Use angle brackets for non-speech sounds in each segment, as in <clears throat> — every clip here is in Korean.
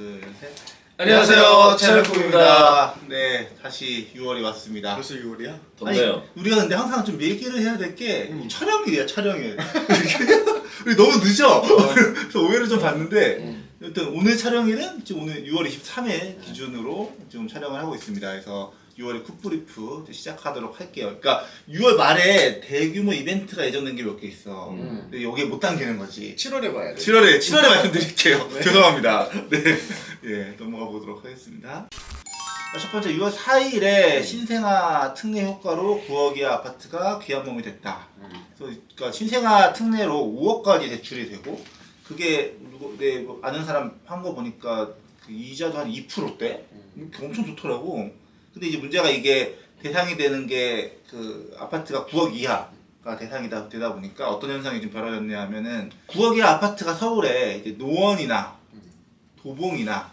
둘, 셋. 안녕하세요, 채널국입니다. 네, 다시 6월이 왔습니다. 벌써 6월이야? 덥네요. 아니, 우리가 근데 항상 좀 얘기를 해야 될 게 음. 촬영일이야, 촬영일. <laughs> 우리 너무 늦어. 그래서 오해를 좀 봤는데 음. 일단 오늘 촬영일은 지금 오늘 6월 23일 기준으로 지금 촬영을 하고 있습니다. 그래서 6월에 굿브리프 이제 시작하도록 할게요. 그러니까 6월 말에 대규모 이벤트가 예정된 게 몇 개 있어. 음. 근데 여기에 못 당기는 거지. 7월에 봐야 돼. 7월에 7월에 말씀드릴게요. <laughs> 죄송합니다. 네, 예 넘어가 보도록 하겠습니다. 자, 첫 번째 6월 4일에 신생아 특례 효과로 9억이의 아파트가 귀한몸이 됐다. 그래서 그러니까 신생아 특례로 5억까지 대출이 되고 그게 누구 내뭐 아는 사람 한 거 보니까 그 이자도 한 2%대. 음, 엄청 좋더라고. 근데 이제 문제가 이게 대상이 되는 게 그 아파트가 9억 이하가 대상이다 되다 보니까 어떤 현상이 좀 벌어졌냐 하면은 9억 이하 아파트가 서울에 이제 노원이나 도봉이나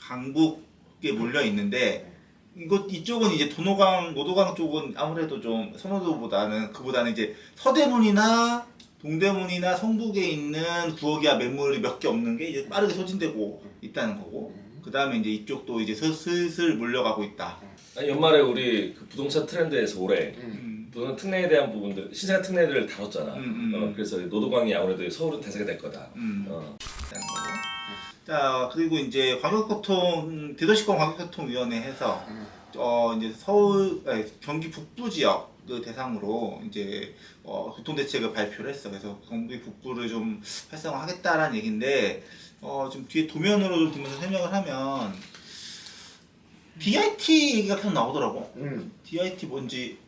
강북에 몰려 있는데 이것 이쪽은 이제 도노강 노도강 쪽은 아무래도 좀 선호도보다는 그보다는 이제 서대문이나 동대문이나 성북에 있는 9억 이하 매물이 몇 개 없는 게 이제 빠르게 소진되고 있다는 거고 그 다음에 이제 이쪽도 이제 슬- 슬슬 몰려가고 있다. 아니, 연말에 우리 그 부동산 트렌드에서 올해 음. 부동산 특례에 대한 부분들 신생아 특례를 다뤘잖아. 음, 음. 어, 그래서 노도광이 아무래도 서울은 대세가 될 거다. 음. 어. 자 그리고 이제 광역교통 대도시권 광역교통위원회 해서 어 이제 서울 아니, 경기 북부 지역 그 대상으로 이제 어, 교통 대책을 발표를 했어. 그래서 경기 북부를 좀 활성화하겠다라는 얘기인데 어 지금 뒤에 도면으로 좀 보면서 설명을 하면 DIT 얘기가 계속 나오더라고. 음. DIT 뭔지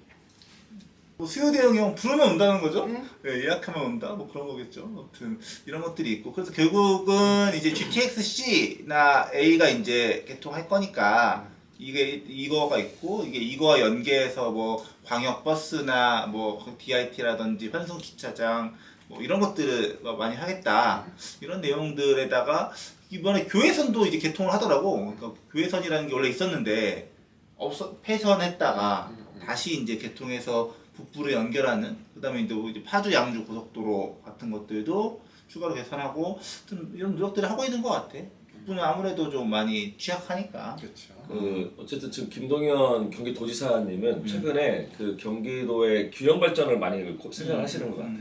뭐 수요 대응형 부르면 온다는 거죠? 음. 네, 예약하면 온다 뭐 그런 거겠죠. 아무튼 이런 것들이 있고 그래서 결국은 이제 GTX C나 A가 이제 개통할 거니까 이게 이거가 있고 이게 이거와 연계해서 뭐 광역 버스나 뭐 DIT라든지 환승 주차장 뭐 이런 것들을 많이 하겠다 이런 내용들에다가 이번에 교회선도 이제 개통을 하더라고. 그러니까 교회선이라는 게 원래 있었는데 없어 폐선했다가 다시 이제 개통해서 북부를 연결하는 그다음에 이제 뭐 이제 파주 양주 고속도로 같은 것들도 추가로 개선하고 하여튼 이런 노력들을 하고 있는 것 같아. 북부는 아무래도 좀 많이 취약하니까. 그렇죠. 그 어쨌든 지금 김동연 경기도지사님은 음. 최근에 그 경기도의 균형 발전을 많이 고- 생각하시는 것 같아.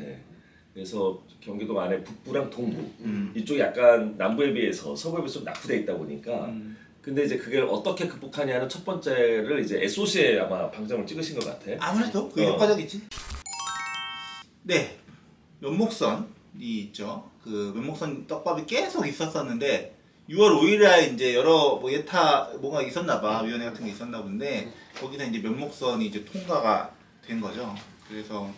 음. 그래서 경기도 안에 북부랑 동부 음. 이쪽이 약간 남부에 비해서 서부에 비해서 좀 낙후돼 있다 보니까 음. 근데 이제 그걸 어떻게 극복하냐는 첫 번째를 이제 SOC에 아마 방점을 찍으신 것 같아. 아무래도 그게 어. 효과적이지. 네, 면목선이 있죠. 그 면목선 떡밥이 계속 있었었는데 6월 5일에 이제 여러 뭐 예타 뭐가 있었나봐 위원회 같은 게 있었나 본데 거기서 이제 면목선이 이제 통과가 된 거죠. 그래서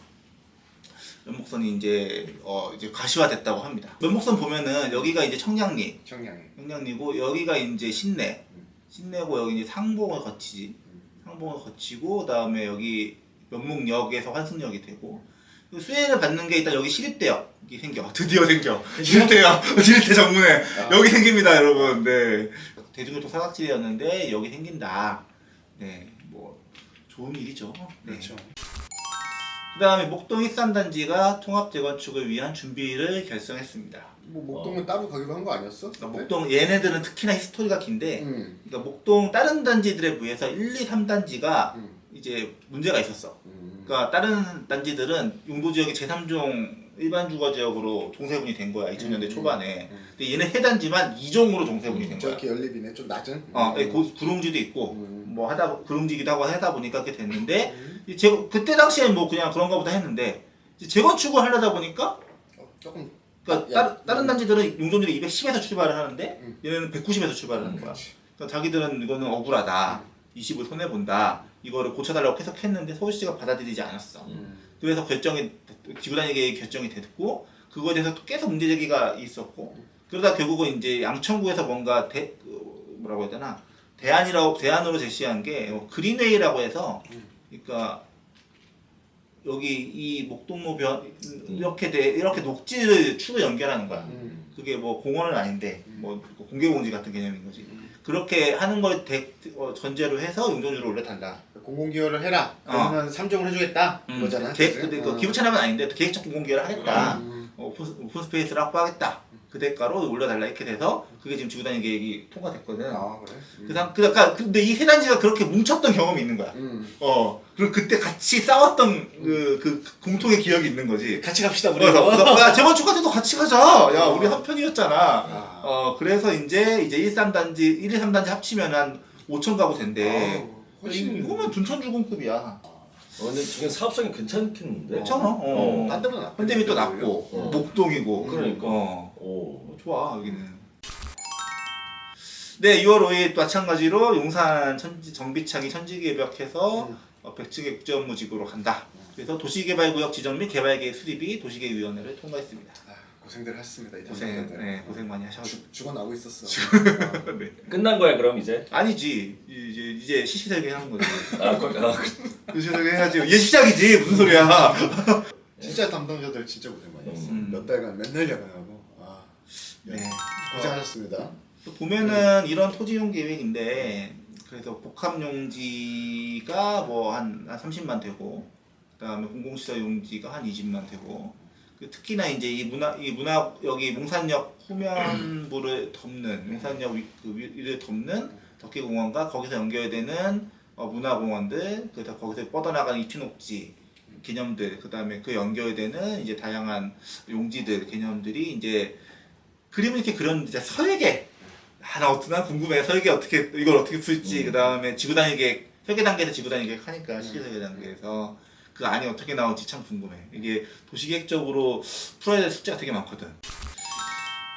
면목선이 이제 어 이제 가시화됐다고 합니다. 면목선 보면은 여기가 이제 청량리, 청량이. 청량리고 여기가 이제 신내, 신내고 여기 이제 상봉을 거치지. 상봉을 거치고 그다음에 여기 면목역에서 환승역이 되고 그 수혜를 받는 게 일단 여기 시립대역이 생겨. <laughs> 드디어 생겨. 시립대역, <laughs> 시립대 정문에 아. 여기 생깁니다, 여러분. 네. 대중교통 사각지대였는데 여기 생긴다. 네, 뭐 좋은 일이죠. 네. 그렇죠. 그 다음에 목동 13단지가 통합 재건축을 위한 준비를 결성했습니다. 뭐 목동은 따로 가기로 한 거 아니었어? 그러니까 목동 얘네들은 특히나 히스토리가 긴데 음. 그러니까 목동 다른 단지들에 비해서 1, 2, 3단지가 음. 이제 문제가 있었어. 음. 그러니까 다른 단지들은 용도 지역이 제3종 일반 주거 지역으로 종세분이 된 거야 2000년대 음. 초반에. 음. 근데 얘네 세 단지만 2종으로 종세분이 된 거야. 저렇게 연립이네. 좀 낮은. 어, 음. 고- 구릉지도 있고 음. 뭐 하다 보- 구릉지기도 하고 하다 보니까 그렇게 됐는데 음. 이제 제, 그때 당시엔 뭐 그냥 그런가 보다 했는데 이제 재건축을 하려다 보니까 어, 조금. 그러니까 야, 따, 다른 음. 단지들은 용적률이 210에서 출발을 하는데 음. 얘네는 190에서 출발을 하는 거야. 그러니까 자기들은 이거는 억울하다. 20을 손해 본다. 이거를 고쳐달라고 계속 했는데 서울시가 받아들이지 않았어. 음. 그래서 결정이 지구단위계획 결정이 됐고 그거에 대해서 또 계속 문제 제기가 있었고 그러다 결국은 이제 양천구에서 뭔가 대 그, 뭐라고 해야 되나 대안이라고 대안으로 제시한 게 어, 그린웨이라고 해서 그러니까 여기 이 목동로 변 이렇게 돼 이렇게 녹지를 추로 연결하는 거야. 음. 그게 뭐 공원은 아닌데 뭐 공개공지 같은 개념인 거지. 그렇게 하는 걸 대, 어, 전제로 해서 용적률을 올려달라. 공공기여를 해라. 어. 그러면 삼 3종을 해주겠다. 그거잖아. 계획, 그치? 근데 그 어. 기부 찬양은 아닌데 기획적 공개를 하겠다. 음. 어, 오픈, 오픈 스페이스를 확보하겠다. 그 대가로 올려달라 이렇게 돼서 그게 지금 지구단위 계획이 통과됐거든. 아 그래? 음. 그 당, 그, 그러니까 근데 이 세 단지가 그렇게 뭉쳤던 경험이 있는 거야. 음. 어, 그리고 그때 같이 싸웠던 그, 그 공통의 기억이 있는 거지. 같이 갑시다 우리. 그래서 야 재건축 같은 도 같이 가자. 야 우리 한 편이었잖아. 아. 어 그래서 이제 이제 1, 3단지 1, 2, 3단지 합치면 한 5천 가구 된대. 아우, 훨씬 이거면 둔천 주공급이야. 어, 근데 지금 사업성이 괜찮겠는데? 괜찮아. 어. 딴 데보다 낫. 현대비 또 낮고 어. 목동이고. 그러니까. 어. 오. 좋아 여기는. 네, 6월 5일 마찬가지로 용산 천지, 정비창이 천지개벽해서 음. 어, 백지개 국제업무지구로 간다. 그래서 도시개발구역 지정 및 개발계획 수립이 도시계획위원회를 통과했습니다. 아, 고생들 하셨습니다 이 고생, 당사자들. 네, 고생 많이 하셔가지고. 죽 죽어나고 있었어. <laughs> 네. 끝난 거야 그럼 이제? 아니지 이제 이제 시시설계 하는 거지. 아, 거, 아 그- 시시설계 해야지. 얘 시작이지 무슨 소리야. <laughs> 진짜 담당자들 진짜 고생 많이 했어. 음. 몇 달간 맨날 야근하고. 아, 네. 고생하셨습니다. 또 보면은 이런 토지용 계획인데 그래서 복합 용지가 뭐한 30만 되고 그다음에 공공시설 용지가 한 20만 되고 그 특히나 이제 이 문화 이 문화 여기 몽산역 후면부를 덮는 몽산역 위, 그 위- 위를 덮는 덕계공원과 거기서 연결되는 어, 문화공원들 그다음 거기서 뻗어나가는 이티녹지 개념들 그다음에 그 연결되는 이제 다양한 용지들 개념들이 이제 그림을 이렇게 그렸는데 이제 설계 하나 어떻게 난 궁금해. 설계 어떻게 이걸 어떻게 쓸지. 음. 그 다음에 지구 단위 계획 설계 단계에서 지구 단위 계획 하니까 시계 설계 단계에서 그 안이 어떻게 나올지 참 궁금해. 이게 도시계획적으로 풀어야 될 숙제가 되게 많거든.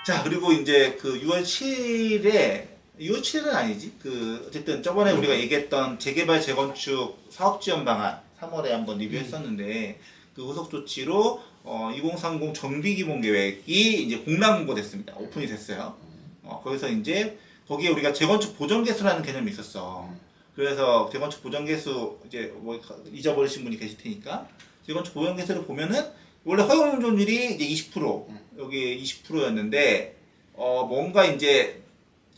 자 그리고 이제 그 6월 7일에 6월 7일은 아니지? 그 어쨌든 저번에 우리가 얘기했던 재개발 재건축 사업 지원 방안 3월에 한번 리뷰했었는데 그 후속 조치로 어, 2030 정비 기본 계획이 이제 공람 공고됐습니다. 오픈이 됐어요. 어, 거기서 이제 거기에 우리가 재건축 보정 개수라는 개념이 있었어. 그래서 재건축 보정 개수 이제 뭐 잊어버리신 분이 계실 테니까 재건축 보정 개수를 보면은 원래 허용 용적률이 이제 20% 여기 20%였는데 어 뭔가 이제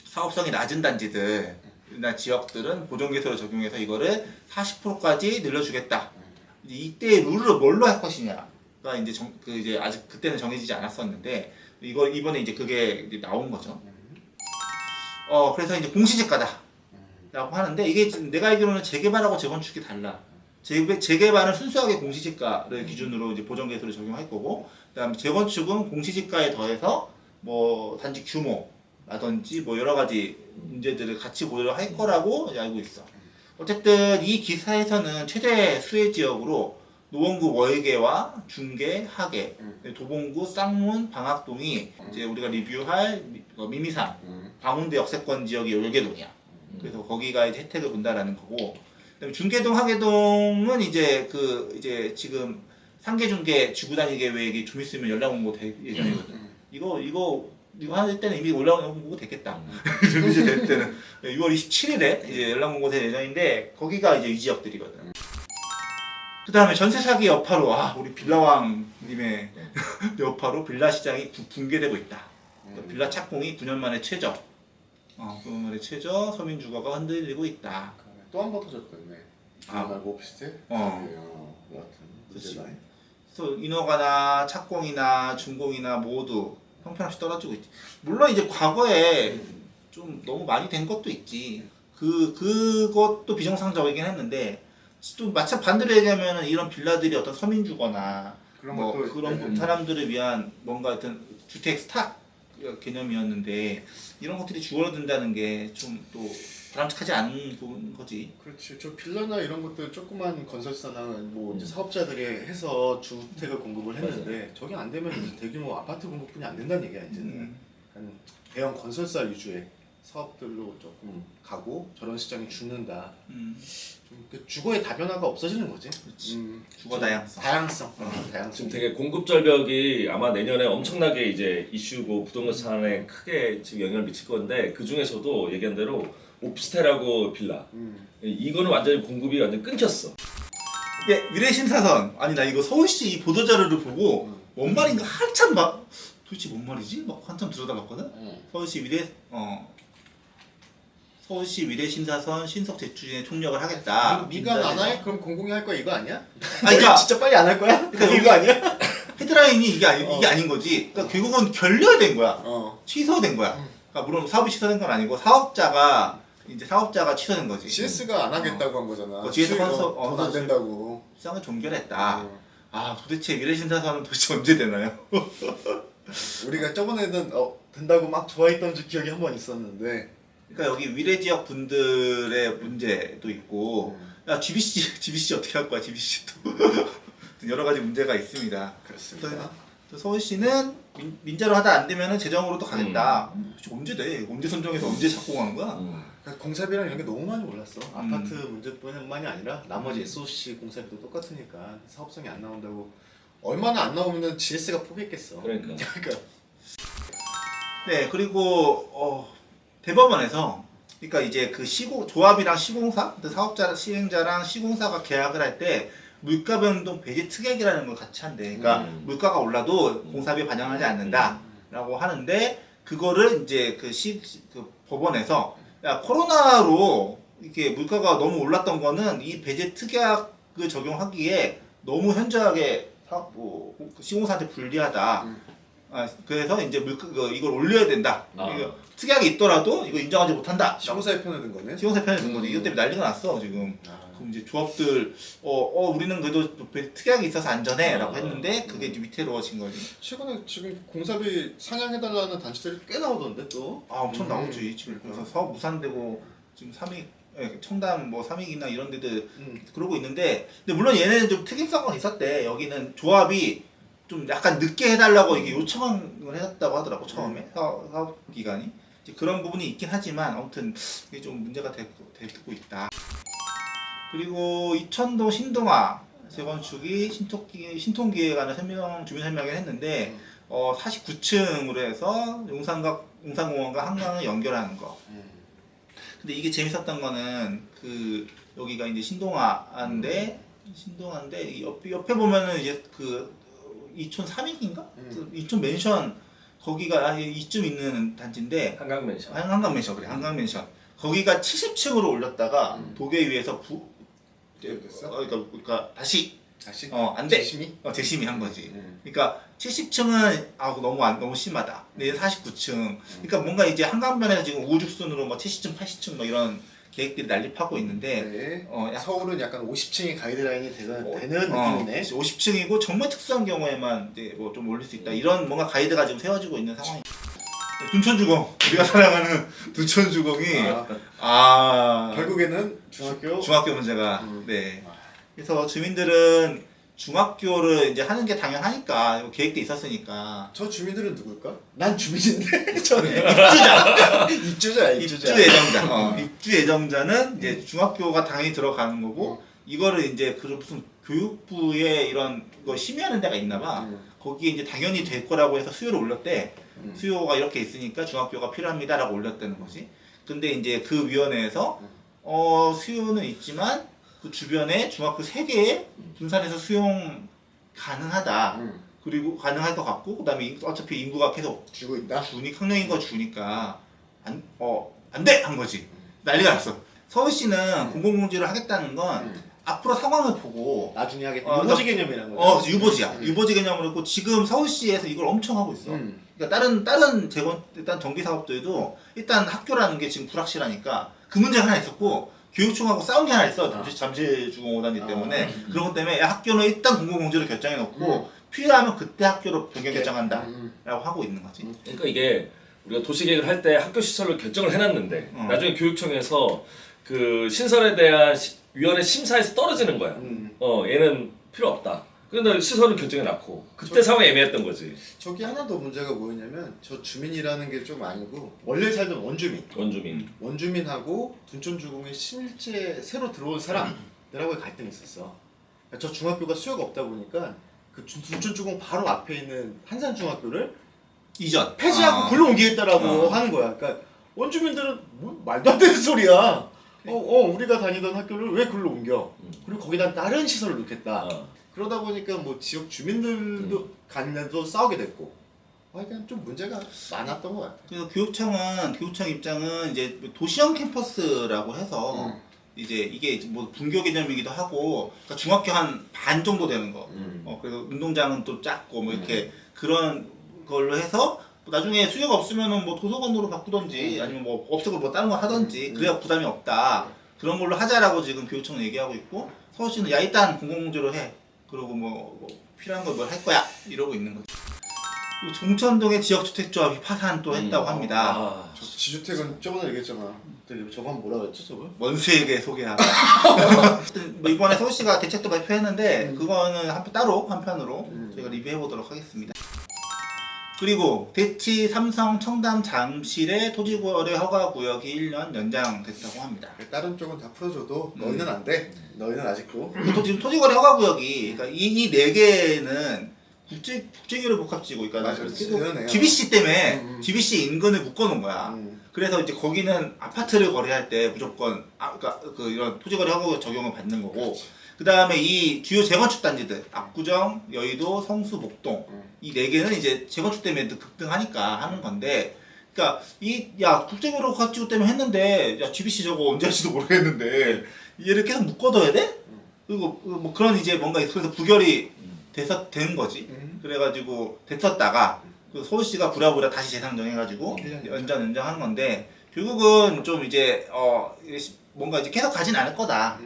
사업성이 낮은 단지들이나 지역들은 보정 개수를 적용해서 이거를 40%까지 늘려주겠다. 이제 이때 룰을 뭘로 할 것이냐가 이제 정, 그 이제 아직 그때는 정해지지 않았었는데 이거 이번에 이제 그게 이제 나온 거죠. 어 그래서 이제 공시지가다 라고 하는데 이게 지금 내가 알기로는 재개발하고 재건축이 달라. 재, 재개 발은 순수하게 공시지가를 기준으로 이제 보정 계수를 적용할 거고, 그다음에 재건축은 공시지가에 더해서 뭐 단지 규모라든지 뭐 여러 가지 문제들을 같이 고려할 거라고 알고 있어. 어쨌든 이 기사에서는 최대 수혜 지역으로 노원구 월계와 중계, 하계, 음. 도봉구, 쌍문, 방학동이 이제 우리가 리뷰할 미- 어, 미미산, 음. 방운대 역세권 지역이 월계동이야. 그래서 거기가 이제 혜택을 본다라는 거고. 그다음에 중계동, 하계동은 이제 그 이제 지금 상계 중계 지구 단위 계획이 좀 있으면 연락 온거될 예정이거든. 음. 이거 이거 이거 할 때는 이미 올라온 거 됐겠다. <laughs> 이제 될 때는 6월 27일에 이제 연락 온거될 예정인데 거기가 이제 이 지역들이거든. 그 다음에 전세 사기 여파로 아 우리 빌라왕님의 <laughs> 여파로 빌라 시장이 부- 붕괴되고 있다. 음. 빌라 착공이 9년 만에 최저. 어, 9년 만에 최저 서민 주거가 흔들리고 있다. 또 한 번 터졌겠네. 아. 아, 말고 오피스텔? 어. 네, 어, 여하튼 그치. 문제다. 그래서 인허가나 착공이나 준공이나 모두 형편없이 떨어지고 있지. 물론 이제 과거에 좀 너무 많이 된 것도 있지. 그 그것도 비정상적이긴 했는데 또 마찬 반대로 얘기하면은 이런 빌라들이 어떤 서민 주거나 그런 뭐 것도 그런 음. 사람들을 위한 뭔가 어떤 주택 스탁 개념이었는데 이런 것들이 줄어든다는 게 좀 또 바람직하지 않은 거지. 그렇지. 저 빌라나 이런 것들 조그만 건설사나 뭐 음. 이제 사업자들이 해서 주택을 공급을 했는데 저게 안 되면 이제 대규모 아파트 공급뿐이 안 된다는 얘기야 이제는. 음. 대형 건설사 위주의 사업들로 조금 가고 저런 시장이 죽는다. 음, 좀 그 주거의 다변화가 없어지는 거지. 음, 주거 다양성. 다양성. 어, 다양성. 지금 되게 공급 절벽이 아마 내년에 엄청나게 이제 이슈고 부동산 산에 크게 지금 영향을 미칠 건데 그 중에서도 얘기한 대로 오피스텔하고 빌라 음. 이거는 완전히 공급이 완전 끊겼어. 예, 미래신사선 아니 나 이거 서울시 이 보도 자료를 보고 음. 뭔 말인가 한참 막 도대체 뭔 말이지? 막 한참 들여다봤거든. 음. 서울시 미래 어 서울시 미래신사선 신속 재추진에 총력을 하겠다. 미- 미간 안 해? 그럼 공공이 할 거야 이거 아니야? 아니, 그러니까- <laughs> 진짜 빨리 안 할 거야? 그러니까 이거 아니야? 헤드라인이 이게 아니 어. 이게 아닌 거지. 그러니까 결국은 결렬된 거야. 어. 취소된 거야. 음. 그러니까 물론 사업이 취소된 건 아니고 사업자가 이제 사업자가 취소된 거지. CS가 안 하겠다고 한 거잖아. 어, 뒤에서 컨서- 어, 어, 돈안 컨서- 된다고. 시장을 종결했다. 어. 아 도대체 미래신사사는 도대체 언제 되나요? 우리가 저번에는 어, 된다고 막 좋아했던 주 기억이 한 번 있었는데. 그러니까 여기 위례 지역 분들의 문제도 있고 야 GBC GBC 어떻게 할 거야 GBC도 <laughs> 여러 가지 문제가 있습니다. 그렇습니다. 또 서울시는 민, 민자로 하다 안 되면은 재정으로도 가겠다. 음, 도대체 언제 돼? 언제 선정해서 언제 찾고 가는 거야? 음. 그러니까 공사비랑 이런 게 너무 많이 올랐어. 음. 아파트 문제뿐만이 아니라 나머지 SOC 공사비도 똑같으니까 사업성이 안 나온다고 얼마나 안 나오면은 GS가 포기했겠어. 그러니까. <laughs> 그러니까 네 그리고 어, 대법원에서 그러니까 이제 그 시공 조합이랑 시공사, 그 사업자 시행자랑 시공사가 계약을 할 때 물가 변동 배제 특약이라는 걸 같이 한대. 그러니까 음. 물가가 올라도 공사비 반영하지 않는다라고 하는데 그거를 이제 그 시 그 법원에서 야 코로나로 이렇게 물가가 너무 올랐던 거는 이 배제 특약을 적용하기에 너무 현저하게 사- 뭐 시공사한테 불리하다. 음. 아, 그래서 이제 물가 그 이걸 올려야 된다. 아. 특약이 있더라도 이거 인정하지 못한다. 시공사의 편에 든 거네. 시공사 편에 든 거지. 이것 때문에 난리가 났어 지금. 아. 그럼 이제 조합들 어, 어 우리는 그래도 배- 특약이 있어서 안전해라고 아. 했는데 그게 이제 위태로워진 거지. 최근에 지금 공사비 상향해달라는 단체들이 꽤 나오던데 또. 아 엄청 음. 나오지 지금 그래서 사업 무산되고 지금 삼익 예, 청담 뭐 삼익이나 이런 데들 음. 그러고 있는데 근데 물론 얘네는 좀 특이성은 있었대 여기는 조합이 좀 약간 늦게 해달라고 이게 요청을 해놨다고 하더라고 처음에 사업, 사업 기간이 그런 부분이 있긴 하지만 아무튼 이게 좀 문제가 되고, 되고 있다 그리고 이천동 신동아 재건축이 신통기 신통기획안을 설명 주민 설명을 했는데 음. 어 49층으로 해서 용산과 용산공원과 한강을 연결하는 거 음. 근데 이게 재밌었던 거는 그 여기가 이제 신동아인데 신동아인데 이 옆, 옆에 보면은 이제 그 이촌 삼익인가? 음. 그 이촌 맨션 거기가 이쯤 있는 단지인데 한강 맨션. 한- 한강 맨션 그래 한강 맨션 거기가 70층으로 올렸다가 음. 도계 위에서 부 됐어? 어, 그러니까, 그러니까 다시 다시. 어 안돼 재심이? 어, 재심이 한 거지. 음. 그러니까 70층은 아 너무 안, 너무 심하다. 근데 49층. 그러니까 뭔가 이제 한강변에서 지금 우죽순으로 뭐 70층, 80층 뭐 이런 계획들이 난립하고 있는데 네. 어, 약- 서울은 약간 50층이 가이드라인이 되는, 어, 되는 어, 느낌이네. 50층이고 정말 특수한 경우에만 이제 뭐 좀 올릴 수 있다. 이런 뭔가 가이드가 지금 세워지고 있는 상황이. 둔촌주공 우리가 사랑하는 <laughs> 둔촌주공이 아, 아, 결국에는 중학교 중학교 문제가 음. 네. 그래서 주민들은 중학교를 이제 하는 게 당연하니까 계획돼 있었으니까. 저 주민들은 누굴까? 난 주민인데. <laughs> 저는 입주자. <laughs> 입주자야 입주 입주자. 예정자. 어, 입주 예정자는 이제 중학교가 당연히 들어가는 거고 이거를 이제 그 무슨 교육부에 이런 거 심의하는 데가 있나봐. 음. 거기에 이제 당연히 될 거라고 해서 수요를 올렸대. 음. 수요가 이렇게 있으니까 중학교가 필요합니다라고 올렸다는 거지. 근데 이제 그 위원회에서 음. 어 수요는 있지만 그 주변에 중학교 3개에 분산해서 수용 가능하다 음. 그리고 가능할 것 같고 그다음에 인- 어차피 인구가 계속 주고 있다. 주니 학령인 거 주니까 안 어 안 돼 한 거지 난리가 났어 서울시는 공공공지를 하겠다는 건 음. 앞으로 상황을 보고 나중에 하겠다. 어, 유보지 개념이라는 거죠. 어 유보지야 음. 유보지 개념으로 했고 지금 서울시에서 이걸 엄청 하고 있어 음. 그러니까 다른 다른 재건 일단 전기 사업들도 일단 학교라는 게 지금 불확실하니까 그 문제 가 하나 있었고 교육청하고 싸운 게 하나 있어 잠시 잠시 주공오단지 아. 때문에 그런 것 때문에 야, 학교는 일단 공공공지를 결정해 놓고 필요하면 그때 학교로 변경 결정한다 라고 음. 하고 있는 거지. 음. 그러니까 이게 우리가 도시계획을 할 때 학교 시설로 결정을 해놨는데 어. 나중에 교육청에서 그 신설에 대한 시- 위원회 심사에서 떨어지는 거야. 음. 어 얘는 필요 없다. 그런데 시설은 결정해 놨고 그때 상황이 애매했던 거지. 저기 하나 더 문제가 뭐였냐면 저 주민이라는 게 좀 아니고 원래 살던 원주민 원주민. 원주민하고 둔촌주공에 실제 새로 들어온 사람들하고의 갈등이 있었어. 그러니까 저 중학교가 수요가 없다 보니까 그 둔- 둔촌주공 바로 앞에 있는 한산중학교를 이전 폐지하고 아. 글로 옮기겠다라고 어. 하는 거야. 그러니까 원주민들은 뭐 말도 안 되는 소리야. 어, 어, 우리가 다니던 학교를 왜 글로 옮겨? 음. 그리고 거기다 다른 시설을 놓겠다. 어. 그러다 보니까 뭐 지역 주민들도 간에도 싸우게 됐고. 하여간 좀 문제가 많았던 것 같아. 그래서 교육청은 교육청 입장은 이제 도시형 캠퍼스라고 해서 음. 이제 이게 이제 뭐 분교 개념이기도 하고 그러니까 중학교 한 반 정도 되는 거. 음. 어 그래서 운동장은 또 작고 뭐 이렇게 그런 걸로 해서 뭐 나중에 수요가 없으면은 뭐 도서관으로 바꾸던지 아니면 뭐 없애고 뭐 다른 거 하던지 음. 그래야 부담이 없다 그런 걸로 하자라고 지금 교육청 얘기하고 있고 서울시는 야 일단 공공공조로 해 그리고 뭐, 뭐 필요한 걸 뭘 할 거야 이러고 있는 거죠. 그리고 종천동의 지역주택조합이 파산 또 했다고 음. 합니다. 아, 저 지주택은 저번에 얘기했잖아. 저번 뭐라 그랬지 저번? 원수에게 소개하고 뭐 <laughs> 이번에 서울시가 대책도 발표했는데 음. 그거는 한 따로 한편으로 음. 저희가 리뷰해 보도록 하겠습니다. 그리고 대치 삼성 청담 잠실의 토지 거래 허가 구역이 1년 연장됐다고 합니다. 다른 쪽은 다 풀어줘도 음. 너희는 안 돼. 너희는 아직도. 또 지금 토지 거래 허가 구역이 그러니까 이네 개는 국제 국제교류 복합지구 그러니까 맞아. GBC 때문에 음, 음. GBC 인근을 묶어놓은 거야. 음. 그래서 이제 거기는 아파트를 거래할 때 무조건 아 그러니까 그 이런 토지 거래 허가 적용을 받는 거고 그 다음에 이 주요 재건축 단지들 압구정, 여의도, 성수, 목동 음. 이네 개는 이제 재건축 때문에 또 급등하니까 하는 건데 그러니까 이 야 국제교류 가지고 때문에 했는데 야 GBC 저거 언제 할지도 모르겠는데 얘를 계속 묶어둬야 돼? 그리고 뭐 그런 이제 뭔가 그래서 부결이 돼서 된 거지. 음. 그래가지고 됐었다가 그 서울시가 부랴부랴 다시 재상정해가지고 일년 연장 연장하는 건데 결국은 좀 이제 어 뭔가 이제 계속 가진 않을 거다.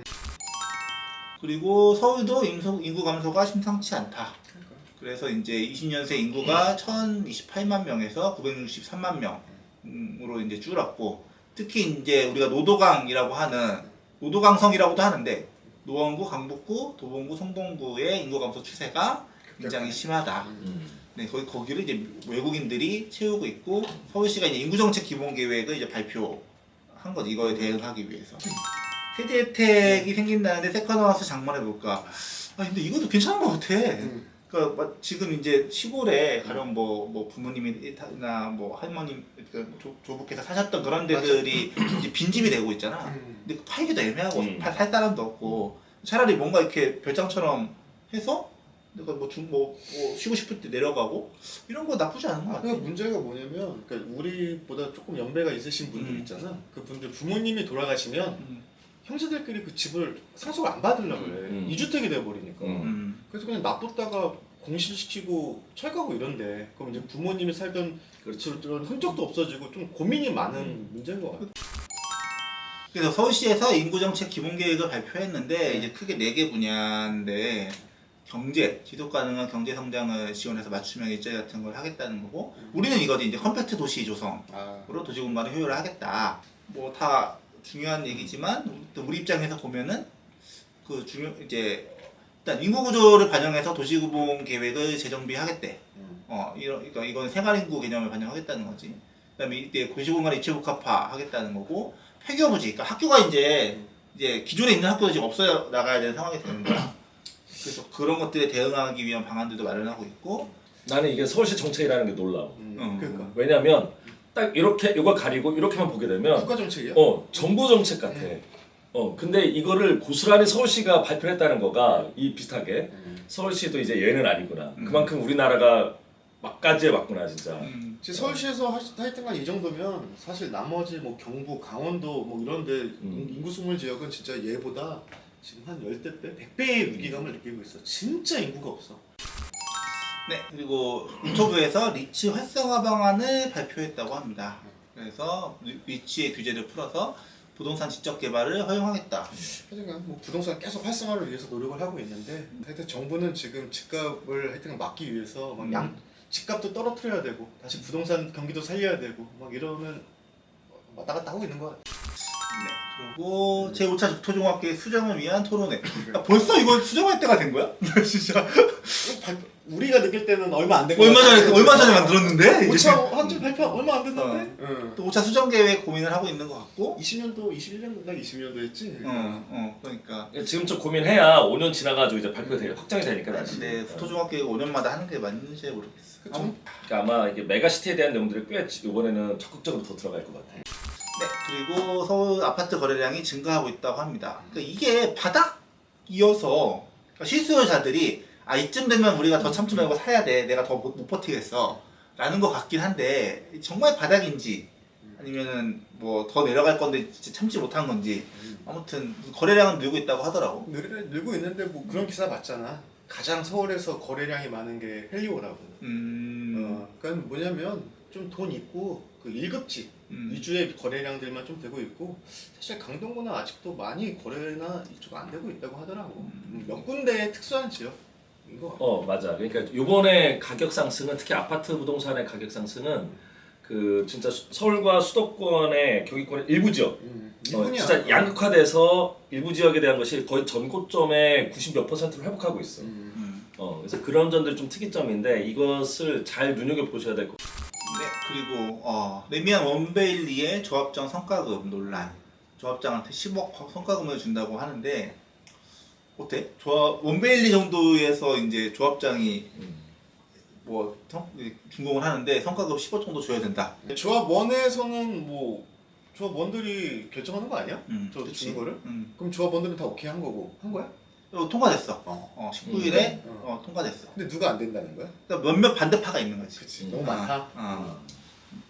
그리고 서울도 인구, 인구 감소가 심상치 않다. 그래서 이제 20년새 인구가 1,028만 명에서 963만 명으로 이제 줄었고 특히 이제 우리가 노도강이라고 하는 노도강성이라고도 하는데 노원구, 강북구, 도봉구, 성동구의 인구 감소 추세가 굉장히 심하다. 음. 네, 거기 거기를 이제 외국인들이 채우고 있고 서울시가 이제 인구 정책 기본 계획을 이제 발표한 거지 이거에 대응하기 위해서. 세대 혜택이 생긴다는데 세컨 하우스 장만해 볼까? 아 근데 이것도 괜찮은 것 같아. 음. 그러니까 막 지금 이제 시골에 가령 뭐, 뭐 부모님이나 뭐 할머님 그 조- 조부께서 사셨던 그런 데들이 이제 빈집이 되고 있잖아. 음. 근데 팔기도 애매하고 음. 팔, 살 사람도 없고 차라리 뭔가 이렇게 별장처럼 해서 내가 뭐, 중, 뭐, 뭐 쉬고 싶을 때 내려가고 이런 거 나쁘지 않은 것 같아. 그러니까 문제가 뭐냐면 그러니까 우리보다 조금 연배가 있으신 분들 음. 있잖아. 그 분들 부모님이 돌아가시면 음. 형제들끼리 그 집을 상속을 안 받으려고 그래. 음. 이주택이 돼버리니까. 음. 음. 그래서 그냥 놔뒀다가 공실시키고 철거하고 이런데 그럼 이제 부모님이 살던 그렇죠. 그런 흔적도 없어지고 좀 고민이 많은 문제인 것 같아. 그래서 서울시에서 인구정책 기본계획을 발표했는데 네. 이제 크게 네 개 분야인데 경제, 지속 가능한 경제 성장을 지원해서 맞춤형 일자리 같은 걸 하겠다는 거고 음. 우리는 이거지 이제 컴팩트 도시 조성으로 아, 도시 공간을 효율을 하겠다. 뭐 다 중요한 얘기지만 또 우리 입장에서 보면은 그 중요 이제 일단 인구 구조를 반영해서 도시구봉 계획을 재정비하겠대. 음. 어, 이런, 그러니까 이건 생활인구 개념을 반영하겠다는 거지. 그다음에 이때 도시공간 입체 복합화 하겠다는 거고 폐교부지, 그러니까 학교가 이제 이제 기존에 있는 학교가 지금 없어 나가야 되는 상황이 되는 거야. 그래서 그런 것들에 대응하기 위한 방안들도 마련하고 있고, 나는 이게 서울시 정책이라는 게 놀라워. 음. 음. 그러니까 왜냐면 딱 이렇게 이걸 가리고 이렇게만 보게 되면 국가 정책이야? 어 정부 정책 같아. 어 근데 이거를 고스란히 서울시가 발표했다는 거가 이 비슷하게 음. 서울시도 이제 얘는 아니구나. 음. 그만큼 우리나라가 막까지에 왔구나 진짜. 음, 지금 서울시에서 하- 하여튼간 이 정도면 사실 나머지 뭐 경북, 강원도 뭐 이런데 음. 인구 스물 지역은 진짜 얘보다 지금 한 열대 배, 백 배의 위기감을 느끼고 있어. 진짜 인구가 없어. 네, 그리고 국토부에서 리치 활성화 방안을 발표했다고 합니다. 그래서 리- 리치의 규제를 풀어서 부동산 지적 개발을 허용하겠다. 하여튼간 뭐 부동산 계속 활성화를 위해서 노력을 하고 있는데 하여튼 정부는 지금 집값을 하여튼 막기 위해서 막 음. 양 집값도 떨어뜨려야 되고 다시 부동산 경기도 살려야 되고 막 이러면 왔다 갔다 하고 있는 것 같아. 네, 그리고 제 5차 국토종합계획 수정을 위한 토론회. 야, 벌써 이거 수정할 때가 된 거야? 진짜 이거 발- 우리가 느낄 때는 얼마 안된거 얼마 전에. 얼마 전에 만들었는데 이제 5차 한줄 발표 얼마 안 됐는데. 응. 또 5차 수정 계획 고민을 하고 있는 것 같고. 20년도 21년도인가 20년도 했지. 어, 어, 그러니까. 지금 좀 고민해야 5년 지나가지고 이제 발표돼 확정이 되니까 다시. 근데 국토종합계획 5년마다 하는 게 맞는지 모르겠어. 그쵸? 아무- 그러니까 아마 이게 메가시티에 대한 내용들이 꽤 이번에는 적극적으로 더 들어갈 것 같아. 네, 그리고 서울 아파트 거래량이 증가하고 있다고 합니다. 그러니까 이게 바닥이어서 그러니까 실수요자들이 아 이쯤 되면 우리가 더 참지 말고 사야 돼. 내가 더 못 버티겠어. 라는 것 같긴 한데 정말 바닥인지 아니면은 뭐 더 내려갈 건데 참지 못한 건지 음. 아무튼 거래량은 늘고 있다고 하더라고. 늘, 늘고 있는데 뭐 그런 기사 봤잖아. 가장 서울에서 거래량이 많은 게 헬리오라고. 음. 어, 그러니까 뭐냐면 좀 돈 있고 그 1급지 음. 위주의 거래량들만 좀 되고 있고 사실 강동구는 아직도 많이 거래나 이쪽 안 되고 있다고 하더라고. 음, 몇 군데의 특수한 지역인 것 같아. 어 맞아. 그러니까 요번에 가격 상승은 특히 아파트 부동산의 가격 상승은 그 진짜 수- 서울과 수도권의 경기권의 일부 지역 음, 어, 이분이야. 진짜 양극화돼서 일부 지역에 대한 것이 거의 전고점의 90 몇 퍼센트를 회복하고 있어. 음. 음. 어, 그래서 그런 점들이 좀 특이점인데 이것을 잘 눈여겨 보셔야 될 것. 네 그리고 어, 레미안 원베일리의 조합장 성과급 논란. 조합장한테 10억 성과금을 준다고 하는데 어때? 조합 원베일리 정도에서 이제 조합장이 뭐 성, 준공을 하는데 성과급 10억 정도 줘야 된다. 조합 원에서는 뭐 조합 원들이 결정하는 거 아니야? 음, 저 그치. 주는 거를? 음. 그럼 조합 원들은 다 오케이 한 거고 한 거야? 어, 통과됐어. 어. 어, 19일에 음. 어, 통과됐어. 근데 누가 안 된다는 거야? 그러니까 몇몇 반대파가 있는 거지. 그치. 너무 많다. 어.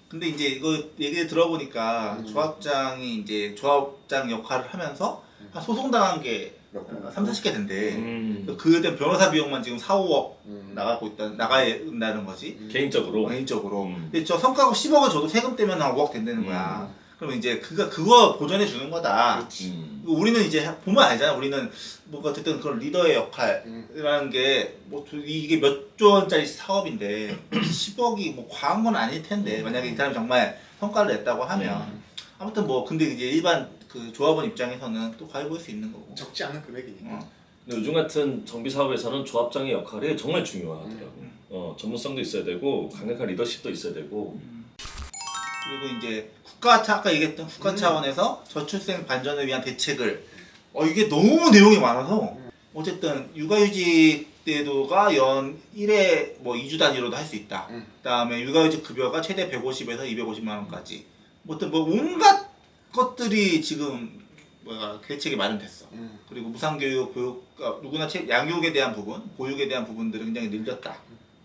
근데 이제 이거 얘기를 들어보니까 음. 조합장이 이제 조합장 역할을 하면서 한 소송당한 게 몇 분? 3, 40개 된대. 음, 그에 대한 변호사 비용만 지금 4, 5억 음. 나가고 있다, 나가야 된다는 거지. 음. 개인적으로 개인적으로. 음. 근데 저 성과급 10억을 줘도 세금 떼면 한 5억 된다는 거야. 음. 그러면 이제 그거, 그거 보전해 주는 거다. 음. 우리는 이제 보면 알잖아. 우리는 뭔가 어쨌든 그런 리더의 음. 역할이라는 게뭐 이게 몇 조 원짜리 사업인데 <clears throat> 10억이 뭐 과한 건 아닐 텐데 만약에 이 사람이 정말 성과를 냈다고 하면 음. 아무튼 뭐 근데 이제 일반 그 조합원 입장에서는 또 과해 보일 수 있는 거고. 적지 않은 금액이니까. 어. 근데 요즘 같은 정비 사업에서는 조합장의 역할이 정말 중요하더라고. 음. 어, 전문성도 있어야 되고 강력한 리더십도 있어야 되고. 그리고 이제 국가 차 아까 얘기했던 국가 음. 차원에서 저출생 반전을 위한 대책을 어 이게 너무 내용이 많아서 어쨌든 육아휴직 때도가 연 1회 뭐 2주 단위로도 할 수 있다. 음. 그다음에 육아휴직 급여가 최대 150에서 250만 원까지. 뭐든 뭐 온갖 것들이 지금 뭐야 대책이 마련됐어. 음. 그리고 무상교육, 교육, 어, 누구나 체- 양육에 대한 부분, 보육에 대한 부분들은 굉장히 늘렸다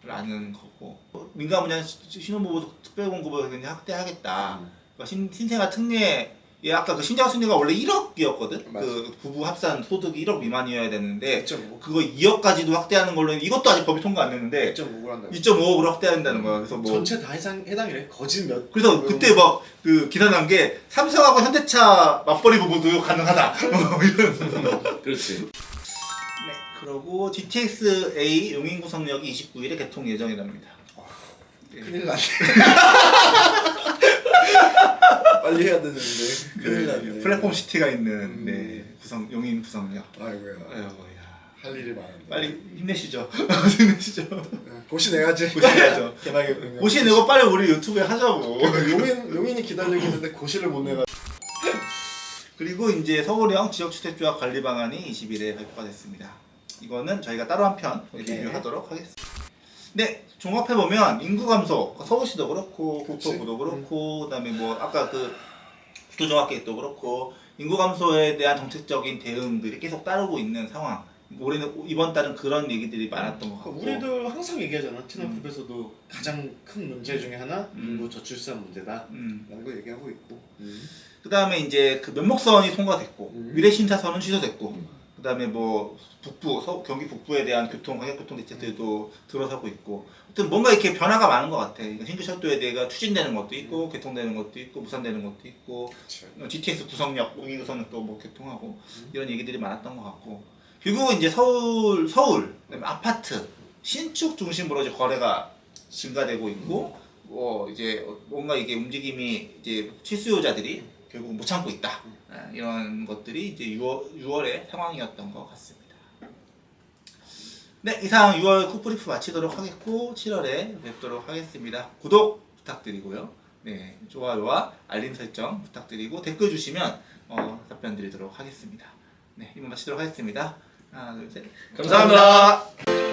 라는 거고 민간 분야 시- 신혼부부 특별 공급을 그냥 확대하겠다. 음. 그러니까 신, 신생아 특례 예, 아까 그 신장 순위가 원래 1억이었거든. 맞아. 그 부부 합산 소득이 1억 미만이어야 되는데 2.5. 그거 2억까지도 확대하는 걸로 이것도 아직 법이 통과 안 됐는데 2.5를 한다. 2.5억으로 확대한다는 거야. 그래서 뭐 전체 다 해당 해당이래. 거짓 몇. 그래서 그때 막 그 기사 난 게 삼성하고 현대차 맞벌이 부부도 가능하다. 뭐 <laughs> 이런. <laughs> 그렇지. 네. 그리고 GTX A 용인 구성역이 29일에 개통 예정이랍니다. 네. 큰일 났네. <laughs> 빨리 해야 되는데. 큰일 났네. 그 플랫폼 시티가 있는 음. 네, 구성 용인 구성역. 아이고야. 아이고야. 할 일이 많은데. 빨리 힘내시죠. <laughs> 힘내시죠. 고시 내야지. 고시 내야죠. <laughs> 개막에 고시 내고 빨리 우리 유튜브에 하자고. 용인 용인이 기다리고 있는데 고시를 못 내가. 그리고 이제 서울형 지역주택조합 관리 방안이 20일에 발표가 됐습니다. 이거는 저희가 따로 한 편 오케이. 리뷰하도록 하겠습니다. 네, 종합해 보면 인구 감소, 서울시도 그렇고 그치. 국토부도 그렇고 그다음에 뭐 아까 그 국토종합계획도 그렇고 인구 감소에 대한 정책적인 대응들이 계속 따르고 있는 상황. 올해는 이번 달은 그런 얘기들이 많았던 것 같고. 우리도 항상 얘기하잖아. 티나프에서도 가장 큰 문제 중에 하나 음. 인구 저출산 문제다. 음. 라는 거 얘기하고 있고. 그다음에 이제 그 면목선이 통과됐고 음. 미래신사선은 취소됐고 음. 그다음에 뭐 북부 서, 경기 북부에 대한 교통 광역 교통 대책들도 들어서고 있고. 하여튼 뭔가 이렇게 변화가 많은 것 같아. 신규 철도에 대해가 추진되는 것도 있고 개통되는 것도 있고 무산되는 것도 있고. 어, GTX 구성역, 용인 구성역도 뭐 개통하고 음. 이런 얘기들이 많았던 것 같고. 결국은 이제 서울 서울 아파트 신축 중심으로 이제 거래가 증가되고 있고 뭐 이제 뭔가 이게 움직임이 이제 실수요자들이 결국 못 참고 있다. 아, 이런 것들이 이제 6월 6월의 상황이었던 것 같습니다. 네 이상 6월 쿠프리프 마치도록 하겠고 7월에 뵙도록 하겠습니다. 구독 부탁드리고요. 네 좋아요와 알림 설정 부탁드리고 댓글 주시면 어, 답변 드리도록 하겠습니다. 네 이만 마치도록 하겠습니다. 하나 둘 셋. 감사합니다.